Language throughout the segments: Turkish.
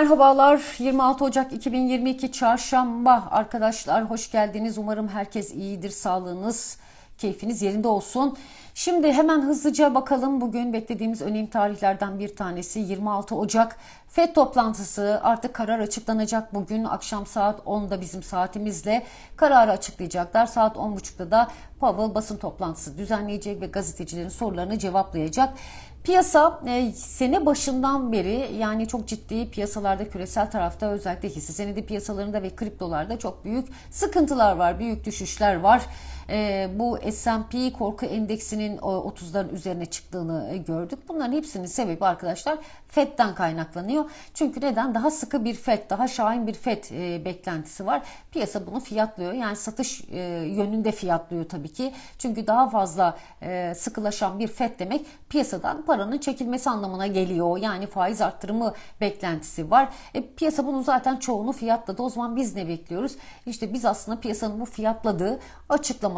Merhabalar 26 Ocak 2022 Çarşamba arkadaşlar hoş geldiniz umarım herkes iyidir sağlığınız keyfiniz yerinde olsun. Şimdi hemen hızlıca bakalım bugün beklediğimiz önemli tarihlerden bir tanesi 26 Ocak FED toplantısı artık karar açıklanacak bugün akşam saat 10'da bizim saatimizle kararı açıklayacaklar. Saat 10.30'da da Powell basın toplantısı düzenleyecek ve gazetecilerin sorularını cevaplayacak. Piyasa e, sene başından beri yani çok ciddi piyasalarda küresel tarafta özellikle hisse senedi piyasalarında ve kriptolarda çok büyük sıkıntılar var, büyük düşüşler var. E, bu S&P korku endeksinin 30'ların üzerine çıktığını e, gördük. Bunların hepsinin sebebi arkadaşlar FED'den kaynaklanıyor. Çünkü neden? Daha sıkı bir FED, daha şahin bir FED e, beklentisi var. Piyasa bunu fiyatlıyor. Yani satış e, yönünde fiyatlıyor tabii ki. Çünkü daha fazla e, sıkılaşan bir FED demek piyasadan paranın çekilmesi anlamına geliyor. Yani faiz arttırımı beklentisi var. E, piyasa bunun zaten çoğunu fiyatladı. O zaman biz ne bekliyoruz? İşte biz aslında piyasanın bu fiyatladığı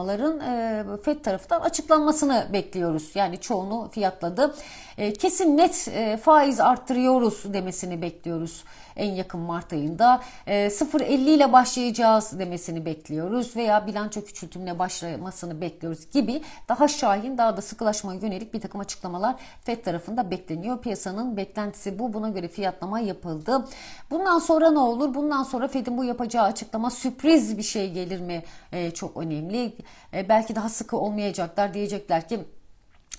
açıklamaların e, FED tarafından açıklanmasını bekliyoruz. Yani çoğunu fiyatladı. E, kesin net e, faiz arttırıyoruz demesini bekliyoruz en yakın Mart ayında. E, 0.50 ile başlayacağız demesini bekliyoruz veya bilanço küçültümüne başlamasını bekliyoruz gibi daha şahin daha da sıkılaşmaya yönelik bir takım açıklamalar FED tarafında bekleniyor. Piyasanın beklentisi bu. Buna göre fiyatlama yapıldı. Bundan sonra ne olur? Bundan sonra Fed'in bu yapacağı açıklama sürpriz bir şey gelir mi? E, çok önemli. E, belki daha sıkı olmayacaklar. Diyecekler ki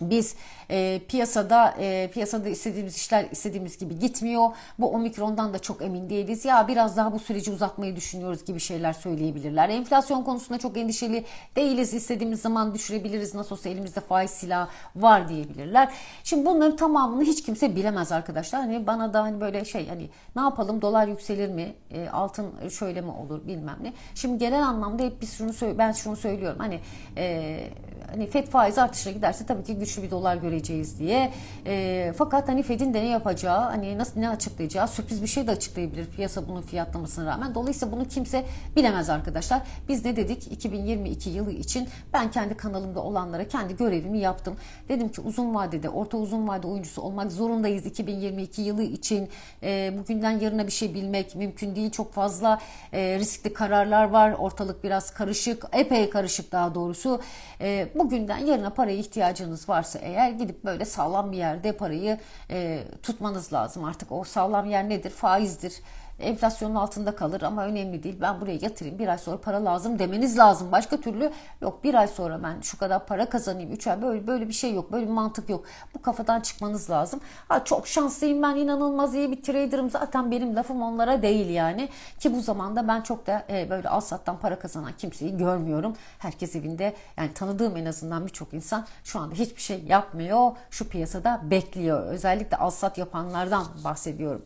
biz e, piyasada e, piyasada istediğimiz işler istediğimiz gibi gitmiyor. Bu omikrondan da çok emin değiliz. Ya biraz daha bu süreci uzatmayı düşünüyoruz gibi şeyler söyleyebilirler. Enflasyon konusunda çok endişeli değiliz. İstediğimiz zaman düşürebiliriz. Nasıl olsa elimizde faiz silahı var diyebilirler. Şimdi bunların tamamını hiç kimse bilemez arkadaşlar. Hani bana da hani böyle şey hani ne yapalım dolar yükselir mi? E, altın şöyle mi olur bilmem ne. Şimdi genel anlamda hep biz şunu ben şunu söylüyorum. Hani e, hani FED faiz artışına giderse tabii ki güçlü bir dolar göreceğiz diye. E, fakat hani Fed'in de ne yapacağı, hani nasıl ne açıklayacağı sürpriz bir şey de açıklayabilir piyasa bunun fiyatlamasına rağmen. Dolayısıyla bunu kimse bilemez arkadaşlar. Biz ne dedik? 2022 yılı için ben kendi kanalımda olanlara kendi görevimi yaptım. Dedim ki uzun vadede, orta uzun vade oyuncusu olmak zorundayız 2022 yılı için. E, bugünden yarına bir şey bilmek mümkün değil. Çok fazla e, riskli kararlar var. Ortalık biraz karışık, epey karışık daha doğrusu. E, bugünden yarına paraya ihtiyacınız varsa eğer gidip böyle sağlam bir yerde parayı e, tutmanız lazım. Artık o sağlam yer nedir? Faizdir enflasyonun altında kalır ama önemli değil. Ben buraya yatırayım bir ay sonra para lazım demeniz lazım. Başka türlü yok bir ay sonra ben şu kadar para kazanayım. Üç ay böyle, böyle bir şey yok. Böyle bir mantık yok. Bu kafadan çıkmanız lazım. Ha, çok şanslıyım ben inanılmaz iyi bir traderım. Zaten benim lafım onlara değil yani. Ki bu zamanda ben çok da e, böyle al sattan para kazanan kimseyi görmüyorum. Herkes evinde yani tanıdığım en azından birçok insan şu anda hiçbir şey yapmıyor. Şu piyasada bekliyor. Özellikle al sat yapanlardan bahsediyorum.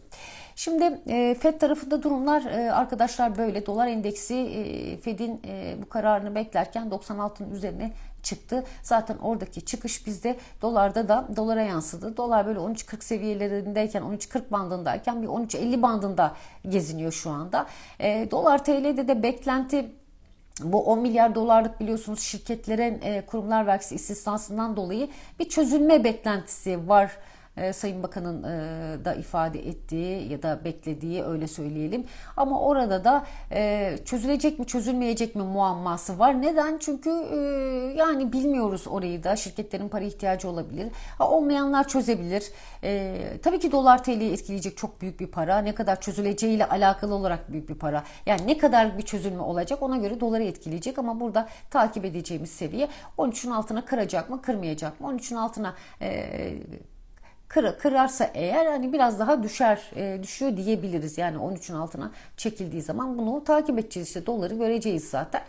Şimdi e, FED tarafında durumlar e, arkadaşlar böyle. Dolar endeksi e, FED'in bu kararını beklerken 96'ın üzerine çıktı. Zaten oradaki çıkış bizde dolarda da dolara yansıdı. Dolar böyle 13.40 seviyelerindeyken 13.40 bandındayken bir 13.50 bandında geziniyor şu anda. Dolar TL'de de beklenti bu 10 milyar dolarlık biliyorsunuz şirketlerin kurumlar vergisi istisnasından dolayı bir çözülme beklentisi var e, Sayın Bakan'ın e, da ifade ettiği ya da beklediği öyle söyleyelim. Ama orada da e, çözülecek mi çözülmeyecek mi muamması var. Neden? Çünkü e, yani bilmiyoruz orayı da. Şirketlerin para ihtiyacı olabilir. Olmayanlar çözebilir. Tabii ki dolar TL'yi etkileyecek çok büyük bir para. Ne kadar çözüleceğiyle alakalı olarak büyük bir para. Yani ne kadar bir çözülme olacak ona göre doları etkileyecek ama burada takip edeceğimiz seviye 13'ün altına kıracak mı kırmayacak mı? 13'ün altına e, kır, kırarsa eğer hani biraz daha düşer e, düşüyor diyebiliriz. Yani 13'ün altına çekildiği zaman bunu takip edeceğiz işte doları göreceğiz zaten.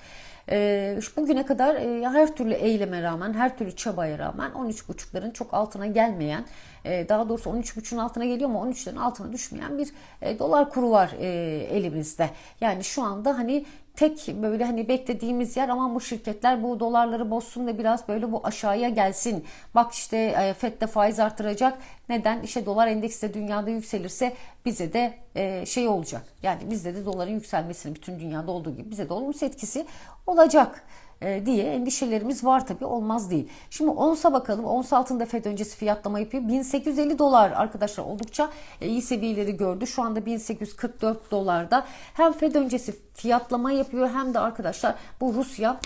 E, bugüne kadar e, her türlü eyleme rağmen, her türlü çabaya rağmen 13.5'ların çok altına gelmeyen, e, daha doğrusu 13.5'un altına geliyor ama 13'lerin altına düşmeyen bir e, dolar kuru var e, elimizde. Yani şu anda hani tek böyle hani beklediğimiz yer ama bu şirketler bu dolarları bozsun da biraz böyle bu aşağıya gelsin. Bak işte e, FED de faiz artıracak. Neden? İşte dolar endeksi de dünyada yükselirse bize de e, şey olacak. Yani bizde de doların yükselmesinin bütün dünyada olduğu gibi bize de olumsuz etkisi olacak diye endişelerimiz var tabii olmaz değil. Şimdi onsa bakalım. Ons altında FED öncesi fiyatlama yapıyor. 1850 dolar arkadaşlar oldukça e, iyi seviyeleri gördü. Şu anda 1844 dolarda. Hem FED öncesi fiyatlama yapıyor hem de arkadaşlar bu Rusya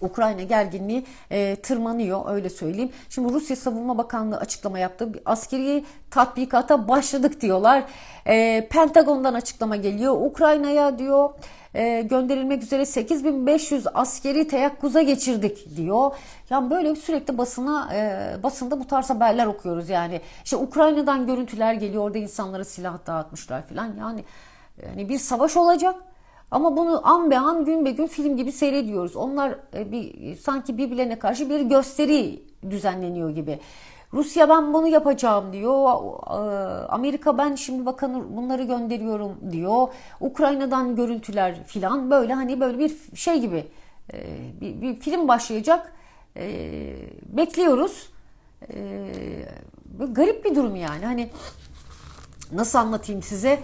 Ukrayna gerginliği e, tırmanıyor öyle söyleyeyim. Şimdi Rusya Savunma Bakanlığı açıklama yaptı. Bir askeri tatbikata başladık diyorlar. E, Pentagon'dan açıklama geliyor. Ukrayna'ya diyor e, gönderilmek üzere 8500 askeri teyakkuza geçirdik diyor. Yani böyle sürekli basına e, basında bu tarz haberler okuyoruz yani. İşte Ukrayna'dan görüntüler geliyor. Orada insanlara silah dağıtmışlar falan. Yani yani bir savaş olacak. Ama bunu an be an gün be gün film gibi seyrediyoruz. Onlar e, bir sanki birbirlerine karşı bir gösteri düzenleniyor gibi. Rusya ben bunu yapacağım diyor. E, Amerika ben şimdi bakın bunları gönderiyorum diyor. Ukrayna'dan görüntüler filan böyle hani böyle bir şey gibi e, bir, bir film başlayacak. Bekliyoruz. Garip bir durum yani. Hani nasıl anlatayım size?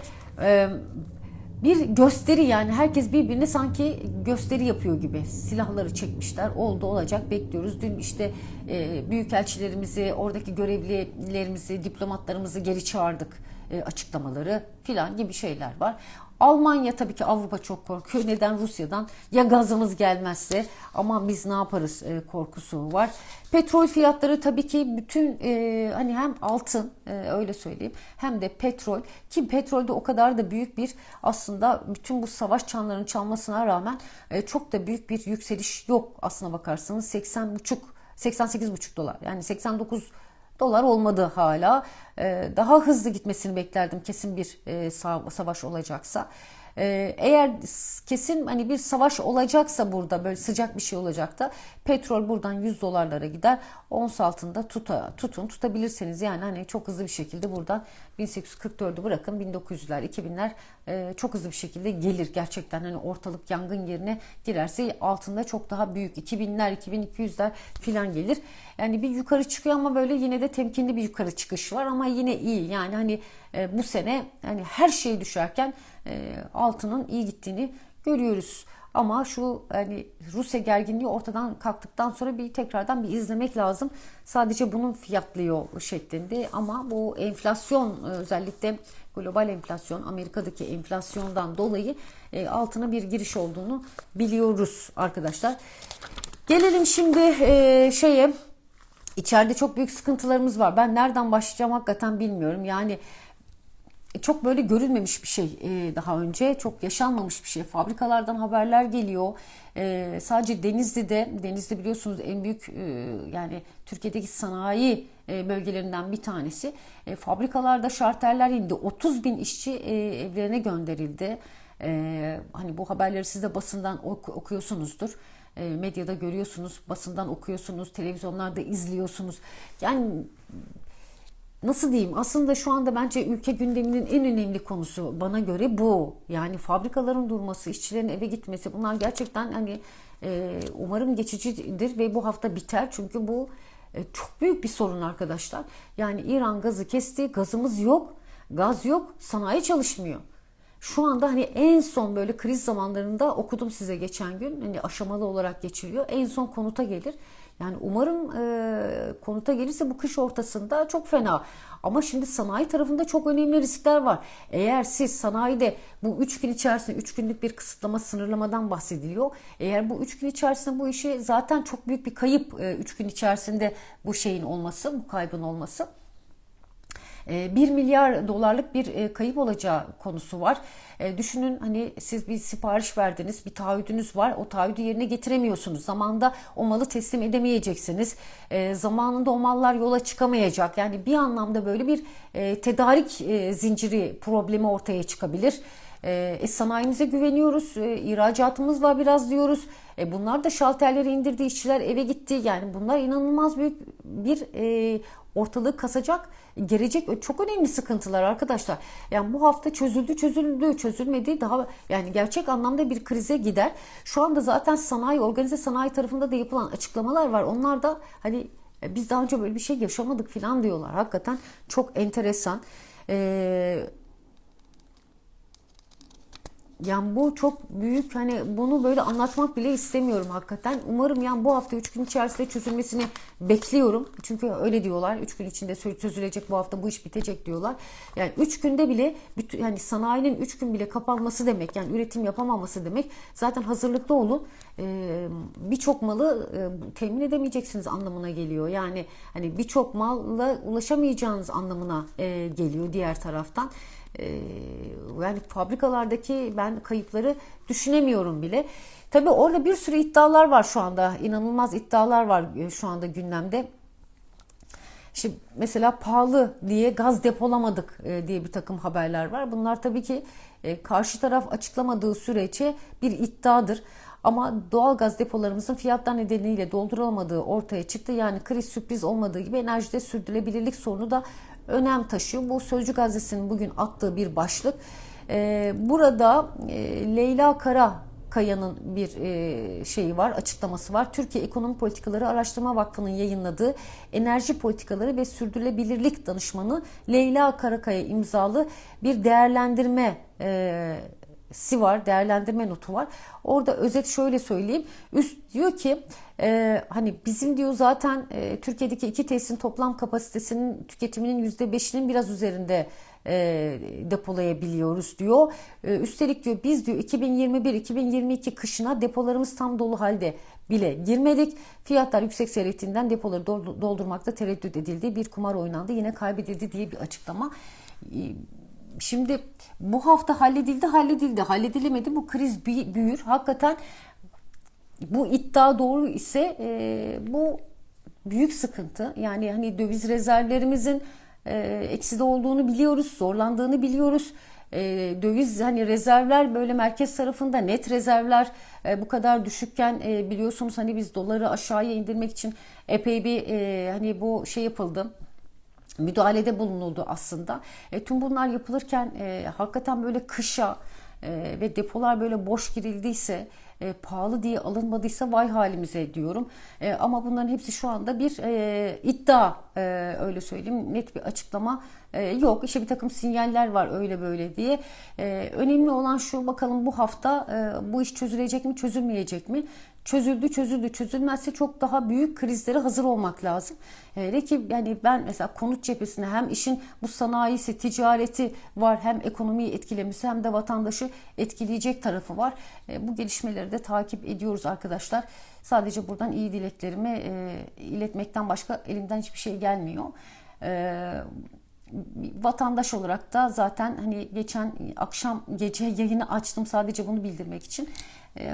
Bir gösteri yani. Herkes birbirine sanki gösteri yapıyor gibi. Silahları çekmişler. Oldu olacak bekliyoruz. Dün işte e, büyükelçilerimizi oradaki görevlilerimizi diplomatlarımızı geri çağırdık e, açıklamaları filan gibi şeyler var Almanya tabii ki Avrupa çok korkuyor. Neden? Rusya'dan ya gazımız gelmezse ama biz ne yaparız e, korkusu var. Petrol fiyatları tabii ki bütün e, hani hem altın e, öyle söyleyeyim hem de petrol ki petrolde o kadar da büyük bir aslında bütün bu savaş çanlarının çalmasına rağmen e, çok da büyük bir yükseliş yok aslına bakarsanız 80 buçuk 88 buçuk dolar yani 89 dolar olmadı hala. Ee, daha hızlı gitmesini beklerdim kesin bir e, savaş olacaksa. Ee, eğer kesin hani bir savaş olacaksa burada böyle sıcak bir şey olacak da petrol buradan 100 dolarlara gider. Ons altında tuta, tutun tutabilirseniz yani hani çok hızlı bir şekilde buradan 1844'ü bırakın 1900'ler 2000'ler e, çok hızlı bir şekilde gelir gerçekten hani ortalık yangın yerine girerse altında çok daha büyük 2000'ler 2200'ler filan gelir. Yani bir yukarı çıkıyor ama böyle yine de temkinli bir yukarı çıkış var ama yine iyi yani hani e, bu sene hani her şey düşerken e, altının iyi gittiğini görüyoruz. Ama şu hani Rusya gerginliği ortadan kalktıktan sonra bir tekrardan bir izlemek lazım. Sadece bunun fiyatlıyor şeklinde ama bu enflasyon özellikle global enflasyon Amerika'daki enflasyondan dolayı e, altına bir giriş olduğunu biliyoruz arkadaşlar. Gelelim şimdi e, şeye içeride çok büyük sıkıntılarımız var. Ben nereden başlayacağım hakikaten bilmiyorum. Yani çok böyle görülmemiş bir şey e, daha önce. Çok yaşanmamış bir şey. Fabrikalardan haberler geliyor. E, sadece Denizli'de, Denizli biliyorsunuz en büyük e, yani Türkiye'deki sanayi bölgelerinden bir tanesi. Fabrikalarda şarterler indi. 30 bin işçi evlerine gönderildi. Hani bu haberleri siz de basından okuyorsunuzdur medyada görüyorsunuz, basından okuyorsunuz, televizyonlarda izliyorsunuz. Yani nasıl diyeyim aslında şu anda bence ülke gündeminin en önemli konusu bana göre bu. Yani fabrikaların durması, işçilerin eve gitmesi bunlar gerçekten hani e, umarım geçicidir ve bu hafta biter. Çünkü bu e, çok büyük bir sorun arkadaşlar. Yani İran gazı kesti, gazımız yok, gaz yok, sanayi çalışmıyor. Şu anda hani en son böyle kriz zamanlarında okudum size geçen gün hani aşamalı olarak geçiliyor. En son konuta gelir. Yani umarım e, konuta gelirse bu kış ortasında çok fena. Ama şimdi sanayi tarafında çok önemli riskler var. Eğer siz sanayide bu 3 gün içerisinde 3 günlük bir kısıtlama sınırlamadan bahsediliyor. Eğer bu 3 gün içerisinde bu işi zaten çok büyük bir kayıp 3 gün içerisinde bu şeyin olması, bu kaybın olması. 1 ee, milyar dolarlık bir e, kayıp olacağı konusu var. Ee, düşünün hani siz bir sipariş verdiniz, bir taahhüdünüz var. O taahhüdü yerine getiremiyorsunuz. Zamanında o malı teslim edemeyeceksiniz. Ee, zamanında o mallar yola çıkamayacak. Yani bir anlamda böyle bir e, tedarik e, zinciri problemi ortaya çıkabilir. E, sanayimize güveniyoruz, e, ihracatımız var biraz diyoruz. E, bunlar da şalterleri indirdi, işçiler eve gitti. Yani bunlar inanılmaz büyük bir e, ortalığı kasacak gelecek çok önemli sıkıntılar arkadaşlar. Yani bu hafta çözüldü çözüldü çözülmedi daha yani gerçek anlamda bir krize gider. Şu anda zaten sanayi organize sanayi tarafında da yapılan açıklamalar var. Onlar da hani e, biz daha önce böyle bir şey yaşamadık falan diyorlar. Hakikaten çok enteresan. Ee, yani bu çok büyük hani bunu böyle anlatmak bile istemiyorum hakikaten. Umarım yani bu hafta 3 gün içerisinde çözülmesini bekliyorum. Çünkü öyle diyorlar. 3 gün içinde çözülecek bu hafta bu iş bitecek diyorlar. Yani 3 günde bile bütün yani sanayinin 3 gün bile kapanması demek yani üretim yapamaması demek. Zaten hazırlıklı olun. Ee, birçok malı e, temin edemeyeceksiniz anlamına geliyor. Yani hani birçok malla ulaşamayacağınız anlamına e, geliyor diğer taraftan. Ee, yani fabrikalardaki ben kayıpları düşünemiyorum bile. Tabii orada bir sürü iddialar var şu anda. İnanılmaz iddialar var e, şu anda gündemde. Şimdi mesela pahalı diye gaz depolamadık e, diye bir takım haberler var. Bunlar tabii ki e, karşı taraf açıklamadığı sürece bir iddiadır. Ama doğal gaz depolarımızın fiyatlar nedeniyle doldurulamadığı ortaya çıktı. Yani kriz sürpriz olmadığı gibi enerjide sürdürülebilirlik sorunu da önem taşıyor. Bu Sözcü Gazetesi'nin bugün attığı bir başlık. Ee, burada e, Leyla Kara Kaya'nın bir e, şeyi var, açıklaması var. Türkiye Ekonomi Politikaları Araştırma Vakfı'nın yayınladığı Enerji Politikaları ve Sürdürülebilirlik Danışmanı Leyla Karakaya imzalı bir değerlendirme e, si var, değerlendirme notu var. Orada özet şöyle söyleyeyim. Üst diyor ki e, hani bizim diyor zaten e, Türkiye'deki iki tesisin toplam kapasitesinin tüketiminin %5'inin biraz üzerinde e, depolayabiliyoruz diyor. E, üstelik diyor biz diyor 2021-2022 kışına depolarımız tam dolu halde bile girmedik. Fiyatlar yüksek seyrettiğinden depoları doldurmakta tereddüt edildi. Bir kumar oynandı yine kaybedildi diye bir açıklama. Şimdi bu hafta halledildi, halledildi, halledilemedi. Bu kriz büyür. Hakikaten bu iddia doğru ise e, bu büyük sıkıntı. Yani hani döviz rezervlerimizin e, ekside olduğunu biliyoruz, zorlandığını biliyoruz. E, döviz hani rezervler böyle merkez tarafında net rezervler e, bu kadar düşükken e, biliyorsunuz hani biz doları aşağıya indirmek için epey bir e, hani bu şey yapıldı müdahalede bulunuldu aslında. E, tüm bunlar yapılırken e, hakikaten böyle kışa e, ve depolar böyle boş girildiyse e, pahalı diye alınmadıysa vay halimize diyorum. E, ama bunların hepsi şu anda bir e, iddia e, öyle söyleyeyim net bir açıklama e, yok. İşte bir takım sinyaller var öyle böyle diye. E, önemli olan şu bakalım bu hafta e, bu iş çözülecek mi çözülmeyecek mi? Çözüldü çözüldü çözülmezse çok daha büyük krizlere hazır olmak lazım. Hele ki yani ben mesela konut cephesinde hem işin bu sanayisi, ticareti var hem ekonomiyi etkilemesi hem de vatandaşı etkileyecek tarafı var. E, bu gelişmeleri de takip ediyoruz arkadaşlar. Sadece buradan iyi dileklerimi e, iletmekten başka elimden hiçbir şey gelmiyor. Vatandaş olarak da zaten hani geçen akşam gece yayını açtım sadece bunu bildirmek için. E,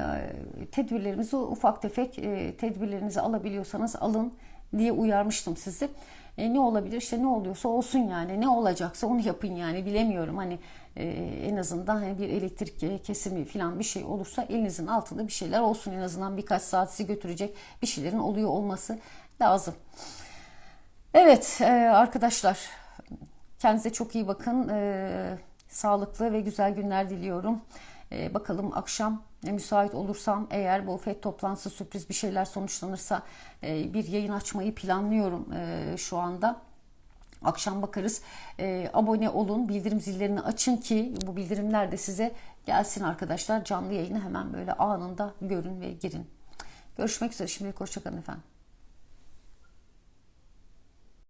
tedbirlerimizi ufak tefek e, tedbirlerinizi alabiliyorsanız alın diye uyarmıştım sizi. E, ne olabilir işte ne oluyorsa olsun yani ne olacaksa onu yapın yani bilemiyorum hani e, en azından hani bir elektrik kesimi falan bir şey olursa elinizin altında bir şeyler olsun en azından birkaç saat sizi götürecek bir şeylerin oluyor olması lazım. Evet e, arkadaşlar kendinize çok iyi bakın e, sağlıklı ve güzel günler diliyorum. E, bakalım akşam e, müsait olursam eğer bu FED toplantısı sürpriz bir şeyler sonuçlanırsa e, bir yayın açmayı planlıyorum e, şu anda. Akşam bakarız. E, abone olun, bildirim zillerini açın ki bu bildirimler de size gelsin arkadaşlar. Canlı yayını hemen böyle anında görün ve girin. Görüşmek üzere. Şimdilik hoşçakalın efendim.